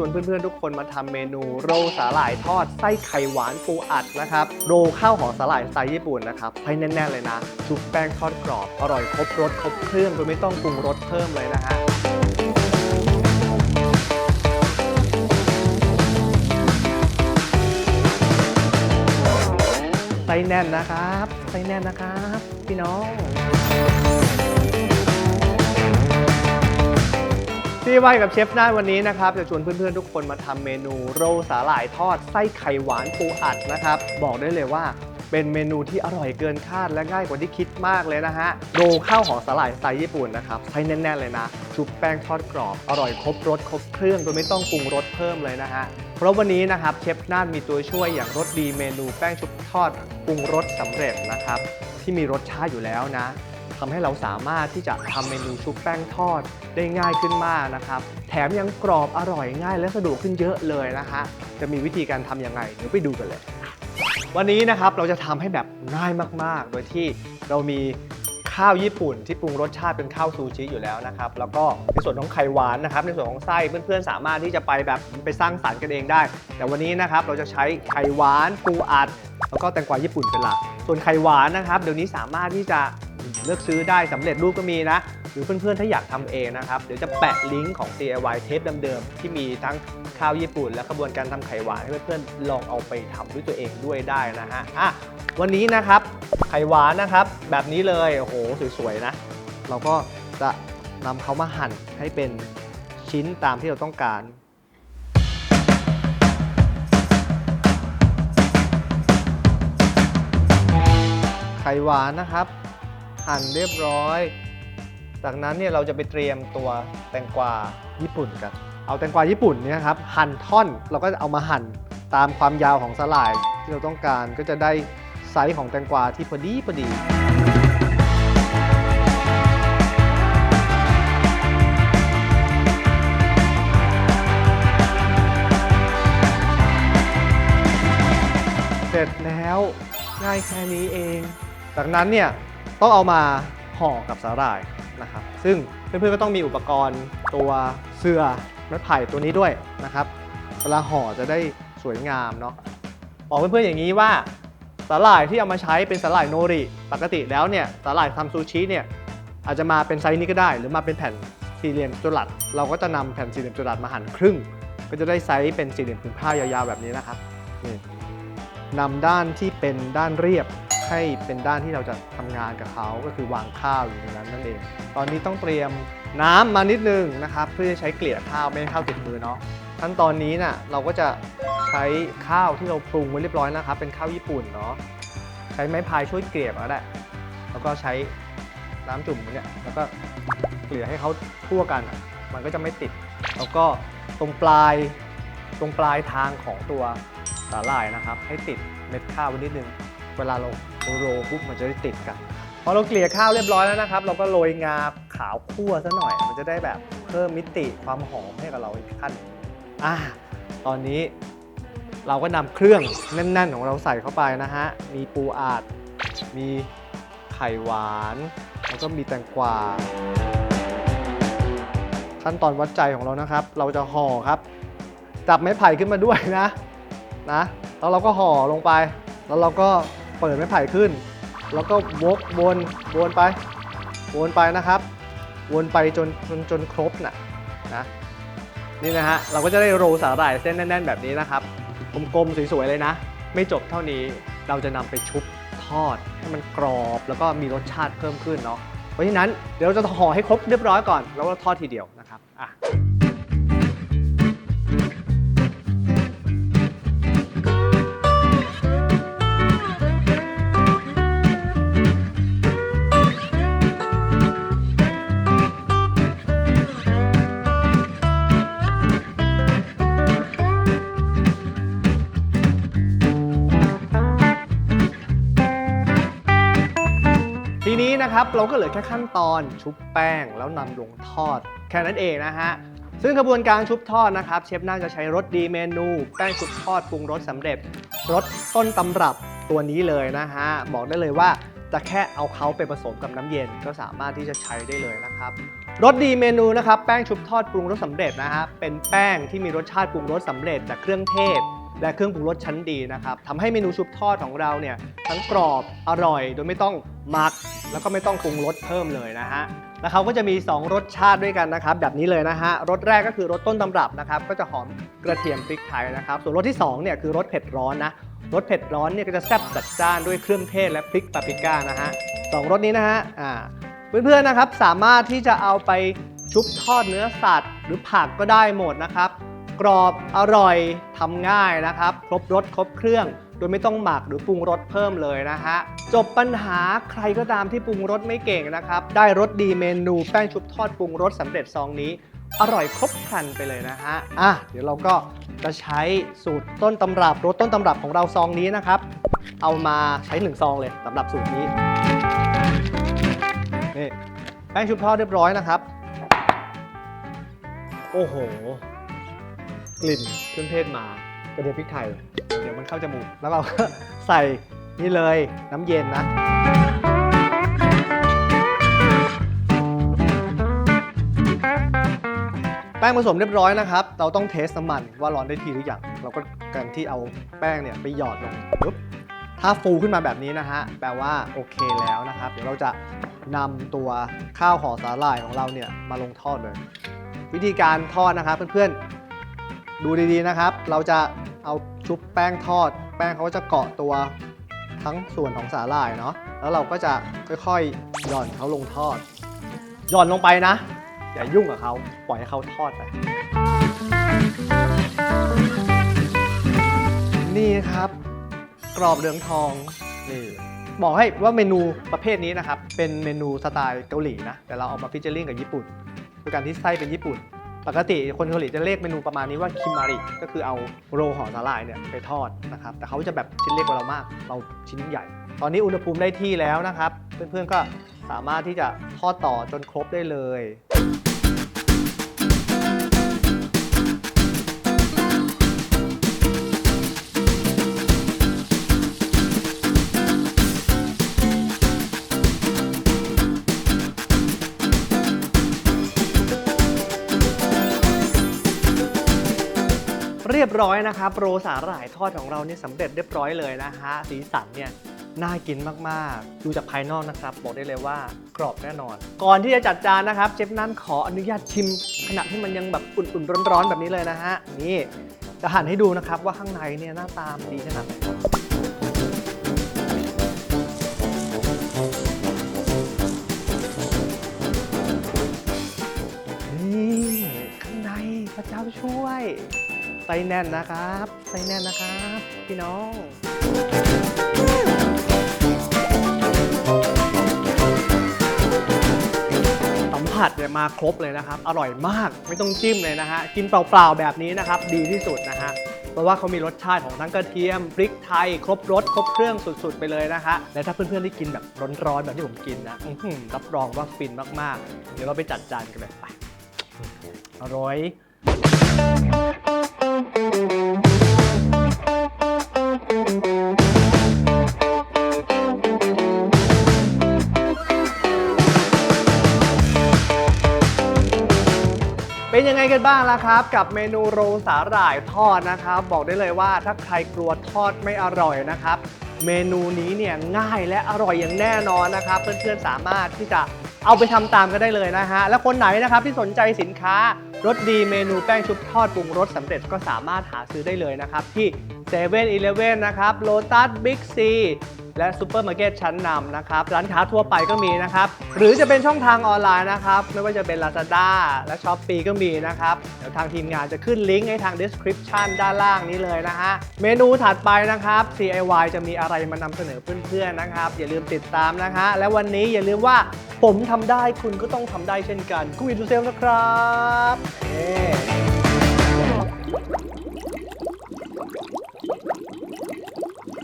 ชวนเพื่อนๆทุกคนมาทำเมนูโรสาหร่ายทอดไส้ไข่หวานปูอัดนะครับโรข้าวหอมสาหร่ายสไตล์ญี่ปุ่นนะครับให้แน่นๆเลยนะชุบแป้งทอดกรอบอร่อยครบรสครบเครื่องโดยไม่ต้องปรุงรสเพิ่มเลยนะฮะไส้แน่นนะครับไส้แน่นนะครับ พี่น้อง ที่ว่ายกับเชฟน่านวันนี้นะครับจะชวนเพื่อนๆทุกคนมาทำเมนูโรสาหร่ายทอดไส้ไข่หวานปูอัดนะครับ บอกได้เลยว่าเป็นเมนูที่อร่อยเกินคาดและง่ายกว่าที่คิดมากเลยนะฮะโรข้าวหอมสาหร่ายสไตล์ญี่ปุ่นนะครับไส้แน่นๆเลยนะ ชุบแป้งทอดกรอบ อร่อยครบรสครบเครื่องโดยไม่ต้องปรุงรสเพิ่มเลยนะฮะ เพราะวันนี้นะครับเชฟน่านมีตัวช่วยอย่างรสดีเมนูแป้งชุบทอดปรุงรสสำเร็จนะครับที่มีรสชาติอยู่แล้วนะ ทำให้เราสามารถที่จะทำเมนูชุบแป้งทอดได้ง่ายขึ้นมากนะครับ แถมยังกรอบอร่อยง่ายและสะดวกขึ้นเยอะเลยนะฮะจะมีวิธีการทำยังไงเดี๋ยวไปดูกันเลย วันนี้นะครับเราจะทำให้แบบง่ายมากๆ โดยที่เรามีข้าวญี่ปุ่นที่ปรุงรสชาติเป็นข้าวซูชิอยู่แล้วนะครับ แล้วก็ในส่วนของไข่หวานนะครับ ในส่วนของไส้เพื่อนๆ สามารถที่จะไปแบบไปสร้างสรรค์กันเองได้ แต่วันนี้นะครับเราจะใช้ไข่หวานปูอัด แล้วก็แตงกวาญี่ปุ่นเป็นหลัก ส่วนไข่หวานนะครับ เดี๋ยวนี้สามารถที่จะ เลือกซื้อได้สำเร็จรูปก็มีนะ หรือเพื่อนๆ ถ้าอยากทำเองนะครับ เดี๋ยวจะแปะลิงก์ของ DIY เทปเดิมๆ ที่มีทั้งข้าวญี่ปุ่น และกระบวนการทำไข่หวานให้เพื่อนๆ ลองเอาไปทำด้วยตัวเองด้วยได้นะฮะอะวันนี้นะครับไข่หวานนะครับ แบบนี้เลยโอ้โหสวยๆนะ เราก็จะนำเขามาหั่นให้เป็นชิ้นตามที่เราต้องการไข่หวานนะครับ หั่นเรียบร้อย จากนั้นเนี่ยเราจะไปเตรียมตัวแตงกวาญี่ปุ่นกัน เอาแตงกวาญี่ปุ่นเนี่ยครับหั่นท่อนเราก็จะเอามาหั่นตามความยาวของสลายที่เราต้องการก็จะได้ไซส์ของแตงกวาที่พอดีพอดีเสร็จแล้วง่ายแค่นี้เอง จากนั้นเนี่ย ต้องเอามาห่อกับสาหร่ายนะครับ ซึ่งเพื่อนๆก็ต้องมีอุปกรณ์ตัวเสื่อไม้ไผ่ตัวนี้ด้วยนะครับเวลาห่อจะได้สวยงามเนาะบอกเพื่อนๆอย่างนี้ว่าสาหร่ายที่เอามาใช้เป็นสาหร่ายโนริปกติแล้วเนี่ยสาหร่ายทำซูชิเนี่ยอาจจะมาเป็นไซส์นี้ก็ได้ หรือมาเป็นแผ่นสี่เหลี่ยมจุลัดเราก็จะนำแผ่นสี่เหลี่ยมจุลัดมาหั่นครึ่ง ก็จะได้ไซส์เป็นสี่เหลี่ยมผืนผ้ายาวๆแบบนี้นะครับนี่นำด้านที่เป็นด้านเรียบ ให้เป็นด้านที่เราจะทำงานกับเขาก็คือวางข้าวอยู่ตรงนั้นนั่นเอง ตอนนี้ต้องเตรียมน้ำมานิดนึงนะครับ เพื่อจะใช้เกลี่ยข้าวไม่ให้ข้าวติดมือเนาะขั้นตอนนี้น่ะเราก็จะใช้ข้าวที่เราปรุงไว้เรียบร้อยนะครับ เป็นข้าวญี่ปุ่นเนาะใช้ไม้พายช่วยเกลี่ยก็ได้แล้วก็ใช้น้ำจุ่มเนี่ยแล้วก็เกลี่ยให้เขาทั่วกันมันก็จะไม่ติด แล้วก็ตรงปลายตรงปลายทางของตัวสาหร่ายนะครับ ให้ติดเม็ดข้าวไว้นิดนึง เวลาเราโรยปุ๊บมันจะได้ติดกัน พอเราเกลี่ยข้าวเรียบร้อยแล้วนะครับ เราก็โรยงาขาวคั่วซะหน่อย มันจะได้แบบเพิ่มมิติความหอมให้กับเราอีกขั้นอ่าตอนนี้เราก็นำเครื่องแน่น ๆ ของเราใส่เข้าไปนะฮะ มีปูอัด มีไข่หวาน แล้วก็มีแตงกวา ขั้นตอนวัดใจของเรานะครับ เราจะห่อครับ จับไม้ไผ่ขึ้นมาด้วยนะ นะ แล้วเราก็ห่อลงไป แล้วเราก็ เปิดไม้ไผ่ขึ้น แล้วก็วกวนวนไป วนไปนะครับ วนไปจนจนจนครบน่ะนะนี่นะฮะเราก็จะได้โรสาหร่ายเส้นแน่น ๆ แบบนี้นะครับกลมๆสวยๆเลยนะ ไม่จบเท่านี้เราจะนำไปชุบทอดให้มันกรอบแล้วก็มีรสชาติเพิ่มขึ้นเนาะเพราะฉะนั้นเดี๋ยวเราจะห่อให้ครบเรียบร้อยก่อน แล้วก็ทอดทีเดียวนะครับอะ นะครับเราก็เหลือแค่ขั้นตอนชุบแป้งแล้วนำลงทอด แค่นั้นเองนะฮะซึ่งกระบวนการชุบทอดนะครับเชฟน่าจะใช้รสดีเมนู แป้งชุบทอดปรุงรสสำเร็จรสต้นตำรับตัวนี้เลยนะฮะบอกได้เลยว่าจะแค่เอาเขาไปผสมกับน้ำเย็นก็สามารถที่จะใช้ได้เลยนะครับรสดีเมนูนะครับแป้งชุบทอดปรุงรสสำเร็จนะฮะเป็นแป้งที่มีรสชาติปรุงรสสำเร็จจากเครื่องเทศ และเครื่องปรุงรสชั้นดีนะครับทำให้เมนูชุบทอดของเราเนี่ยทั้งกรอบอร่อย โดยไม่ต้องหมัก แล้วก็ไม่ต้องปรุงรสเพิ่มเลยนะฮะ แล้วเขาก็จะมี 2 รสชาติด้วยกันนะครับ แบบนี้เลยนะฮะ รสแรกก็คือรสต้นตำรับนะครับ ก็จะหอมกระเทียมพริกไทยนะครับ ส่วนรสที่2เนี่ยคือรสเผ็ดร้อนนะ รสเผ็ดร้อนเนี่ยก็จะแซ่บจัดจ้านด้วยเครื่องเทศและพริกปาปริก้านะฮะสองรสนี้นะฮะ อ่า เพื่อนๆนะครับสามารถที่จะเอาไปชุบทอดเนื้อสัตว์ หรือผักก็ได้หมดนะครับ กรอบอร่อยทำง่ายนะครับ ครบรสครบเครื่อง โดยไม่ต้องหมักหรือปรุงรสเพิ่มเลยนะฮะ จบปัญหาใครก็ตามที่ปรุงรสไม่เก่งนะครับ ได้รสดีเมนูแป้งชุบทอดปรุงรสสำเร็จซองนี้ อร่อยครบครันไปเลยนะฮะ อะ เดี๋ยวเราก็จะใช้สูตรต้นตำรับรสต้นตำรับของเราซองนี้นะครับ เอามาใช้หนึ่งซองเลยสำหรับสูตรนี้ นี่แป้งชุบทอดเรียบร้อยนะครับ โอ้โห กลิ่นเครื่องเทศมา ระเทียมพริกไทย เดี๋ยวมันเข้าจมูก แล้วเราก็ใส่นี่เลยน้ำเย็นนะ แป้งผสมเรียบร้อยนะครับ เราต้องเทสน้ำมันว่าร้อนได้ทีหรือยังเราก็การที่เอาแป้งเนี่ยไปหยอดลงปุ๊บถ้าฟูขึ้นมาแบบนี้นะฮะ แปลว่าโอเคแล้วนะครับ เดี๋ยวเราจะนำตัวข้าวห่อสาหร่ายของเราเนี่ยมาลงทอดเลย วิธีการทอดนะครับเพื่อนๆ ดูดีๆนะครับ เราจะ เอาชุบแป้งทอด แป้งเขาก็จะเกาะตัวทั้งส่วนของสาหร่ายเนาะแล้วเราก็จะค่อยๆหย่อนเขาลงทอดหย่อนลงไปนะ อย่ายุ่งกับเขาปล่อยให้เขาทอดไปนี่ครับ กรอบเหลืองทองนี่บอกให้ว่าเมนูประเภทนี้นะครับ เป็นเมนูสไตล์เกาหลีนะ แต่เราเอามาฟิชเจอร์ลิงกับญี่ปุ่นด้วยการที่ไส้เป็นญี่ปุ่น ปกติคนเกาหลีจะเรียกเมนูประมาณนี้ว่าคิมาริก็คือเอาโรห่อสาหร่ายเนี่ยไปทอดนะครับแต่เขาจะแบบชิ้นเล็กกว่าเรามาก เราชิ้นใหญ่ ตอนนี้อุณหภูมิได้ที่แล้วนะครับ เพื่อนๆก็สามารถที่จะทอดต่อจนครบได้เลย รียบร้อยนะครับโรสาหร่ายทอดของเราเนี่ยสำเร็จเรียบร้อยเลยนะฮะสีสันเนี่ยน่ากินมาก ๆ ดูจากภายนอกนะครับ บอกได้เลยว่ากรอบแน่นอน ก่อนที่จะจัดจานนะครับเจฟนั้นขออนุญาตชิม ขณะที่มันยังแบบอุ่น ๆ ร้อน ๆ แบบนี้เลยนะฮะ นี่จะหั่นให้ดูนะครับว่าข้างในเนี่ยหน้าตามดีขนาดไหนนี่ข้างในพระเจ้าช่วย ไส้แน่นนะครับไส้แน่นนะครับ พี่น้องสัมผัสเนี่ยมาครบเลยนะครับ อร่อยมากไม่ต้องจิ้มเลยนะฮะกินเปล่าๆแบบนี้นะครับ ดีที่สุดนะฮะเพราะว่าเขามีรสชาติของทั้งกระเทียมพริกไทย ครบรสครบเครื่องสุดๆ ไปเลยนะฮะและถ้าเพื่อนๆได้กินแบบร้อนๆแบบที่ผมกินนะอื้อหือรับรองว่าฟินมากๆ เดี๋ยวเราไปจัดจานกันเลยไปอร่อย เป็นยังไงกันบ้างล่ะครับ กับเมนูโรลสาหร่ายทอดนะครับ บอกได้เลยว่าถ้าใครกลัวทอดไม่อร่อยนะครับ เมนูนี้เนี่ยง่ายและอร่อยอย่างแน่นอนนะครับ เพื่อนๆสามารถที่จะเอาไปทำตามกันได้เลยนะฮะ และคนไหนนะครับที่สนใจสินค้ารสดีเมนูแป้งชุบทอดปรุงรสสำเร็จก็สามารถหาซื้อได้เลยนะครับ ที่7 e เ e ่ e อนะครับโลตัสบิ๊กซี และซูเปอร์มาร์เก็ตชั้นนำนะครับ ร้านค้าทั่วไปก็มีนะครับ หรือจะเป็นช่องทางออนไลน์นะครับ ไม่ว่าจะเป็น Lazada และ s h อ p e e ก็มีนะครับ เดี๋ยวทางทีมงานจะขึ้นลิงก์ให้ทาง description ด้านล่างนี้เลยนะฮะ เมนูถัดไปนะครับ CIY จะมีอะไรมานำเสนอเพื่อนๆนะครับ อย่าลืมติดตามนะฮะ และวันนี้อย่าลืมว่าผมทำได้คุณก็ต้องทำได้เช่นกันกูวิดูเซลนะครับเย้